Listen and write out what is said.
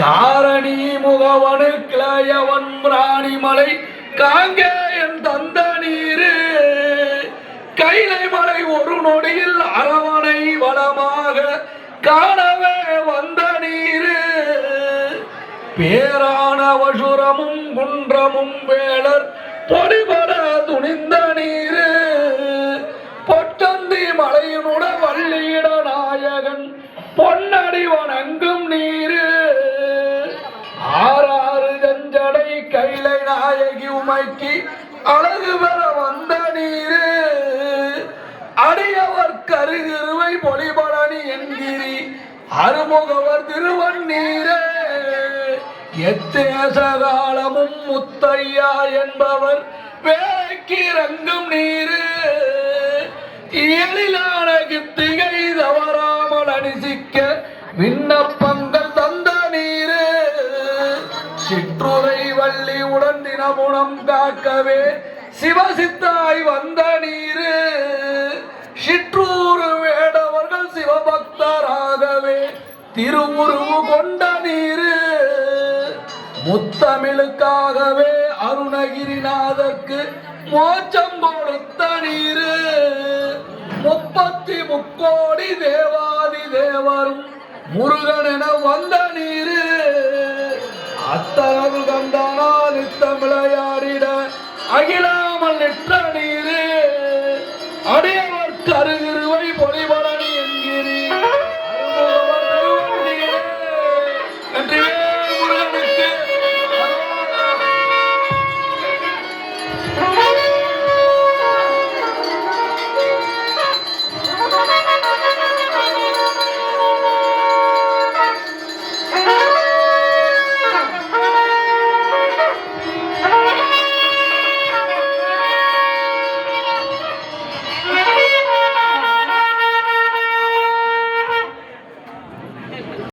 காரணி முகவனு கிளையவன் பிராணிமலை காங்கேயன் தந்த நீரு. கைலை மலை ஒரு நொடியில் அரவணை வளமாக காணவே வந்த நீரு. பேரான வசுரமும் குன்றமும் வேளர் பொடிபட துணிந்த நீரு. பொட்டந்தி மலையினுட வள்ளியிட நாயகன் பொன்னடி வணங்கும் நீர். உமைக்கு அழகு பெற வந்த நீரு. அடியவர் கருகிருவை பொலிபலனி என்கிறி. அருமுகவர் திருவண்ணீரே. எத்தேச காலமும் முத்தையா என்பவர் வேலைக்கு இறங்கும் நீரு. எழிலான கித்திகை தவறாமல் அணிசிக்க விண்ணப்பங்கள் சிற்றுரை வள்ளி உடன் தினமுணம் காக்கவே சிவசித்தாய் வந்த நீரு. சிற்றூர் வேடவர்கள் சிவபக்தராகவே திருவுருவு கொண்ட நீரு. முத்தமிழுக்காகவே அருணகிரிநாதற்கு மோச்சம் கொடுத்த நீரு. முப்பத்தி முக்கோடி தேவாதி தேவரும் முருகன் என வந்த நீரு. அத்தனது கண்டானால் நித்தம் விளையாடிட அகிலாமல்